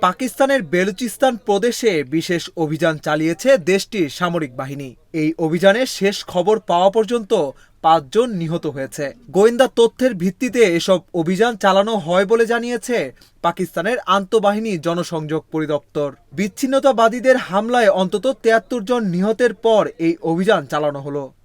পাকিস্তানের বেলুচিস্তান প্রদেশে বিশেষ অভিযান চালিয়েছে দেশটির সামরিক বাহিনী। এই অভিযানে শেষ খবর পাওয়া পর্যন্ত পাঁচজন নিহত হয়েছে। গোয়েন্দা তথ্যের ভিত্তিতে এসব অভিযান চালানো হয় বলে জানিয়েছে পাকিস্তানের আন্তঃবাহিনী জনসংযোগ পরিদপ্তর। বিচ্ছিন্নতাবাদীদের হামলায় অন্তত তিয়াত্তর জন নিহতের পর এই অভিযান চালানো হলো।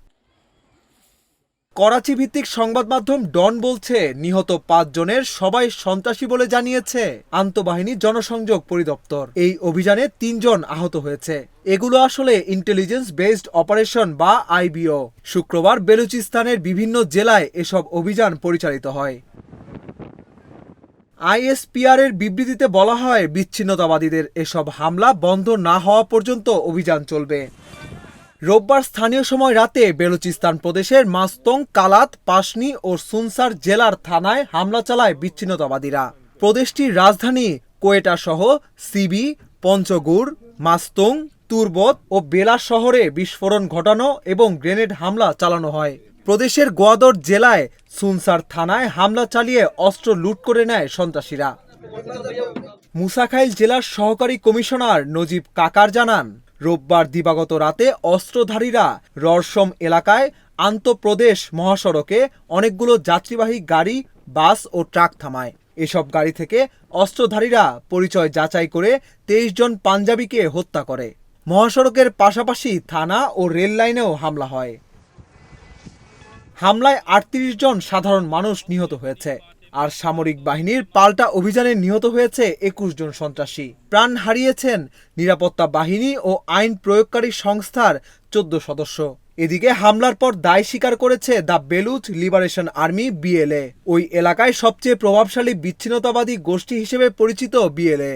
করাচি ভিত্তিক সংবাদ মাধ্যম ডন বলছে, নিহত পাঁচ জনের সবাই সন্ত্রাসী বলে জানিয়েছে, আন্তঃবাহিনী জনসংযোগ পরিদপ্তর। এই অভিযানে তিনজন আহত হয়েছে। এগুলো আসলে ইন্টেলিজেন্স বেসড অপারেশন বা আইবিও। শুক্রবার বেলুচিস্তানের বিভিন্ন জেলায় এসব অভিযান পরিচালিত হয়। আইএসপিআর এর বিবৃতিতে বলা হয়, বিচ্ছিন্নতাবাদীদের এসব হামলা বন্ধ না হওয়া পর্যন্ত অভিযান চলবে। রোববার স্থানীয় সময় রাতে বেলুচিস্তান প্রদেশের মাস্তং, কালাত, পাশনি ও সুনসার জেলার থানায় হামলা চালায় বিচ্ছিন্নতাবাদীরা। প্রদেশটির রাজধানী কোয়েটা সহ সিবি, পঞ্চগুড়, মাস্তং, তুরবত ও বেলা শহরে বিস্ফোরণ ঘটানো এবং গ্রেনেড হামলা চালানো হয়। প্রদেশের গোয়াদর জেলায় সুনসার থানায় হামলা চালিয়ে অস্ত্র লুট করে নেয় সন্ত্রাসীরা। মুসাখাইল জেলার সহকারী কমিশনার নজিব কাকার জানান রোববার দিবাগত রাতে অস্ত্রধারীরা ররসম এলাকায় আন্তঃপ্রদেশ মহাসড়কে অনেকগুলো যাত্রীবাহী গাড়ি, বাস ও ট্রাক থামায়। এসব গাড়ি থেকে অস্ত্রধারীরা পরিচয় যাচাই করে তেইশ জন পাঞ্জাবিকে হত্যা করে। মহাসড়কের পাশাপাশি থানা ও রেল লাইনেও হামলা হয়। হামলায় আটত্রিশ জন সাধারণ মানুষ নিহত হয়েছে। আর সামরিক বাহিনীর পাল্টা অভিযানে নিহত হয়েছে একুশ জন সন্ত্রাসী। প্রাণ হারিয়েছেন নিরাপত্তা বাহিনী ও আইন প্রয়োগকারী সংস্থার চোদ্দ সদস্য। এদিকে হামলার পর দায় স্বীকার করেছে the Baloch liberation army, BLA. ওই এলাকায় সবচেয়ে প্রভাবশালী বিচ্ছিন্নতাবাদী গোষ্ঠী হিসেবে পরিচিত বিএলএ।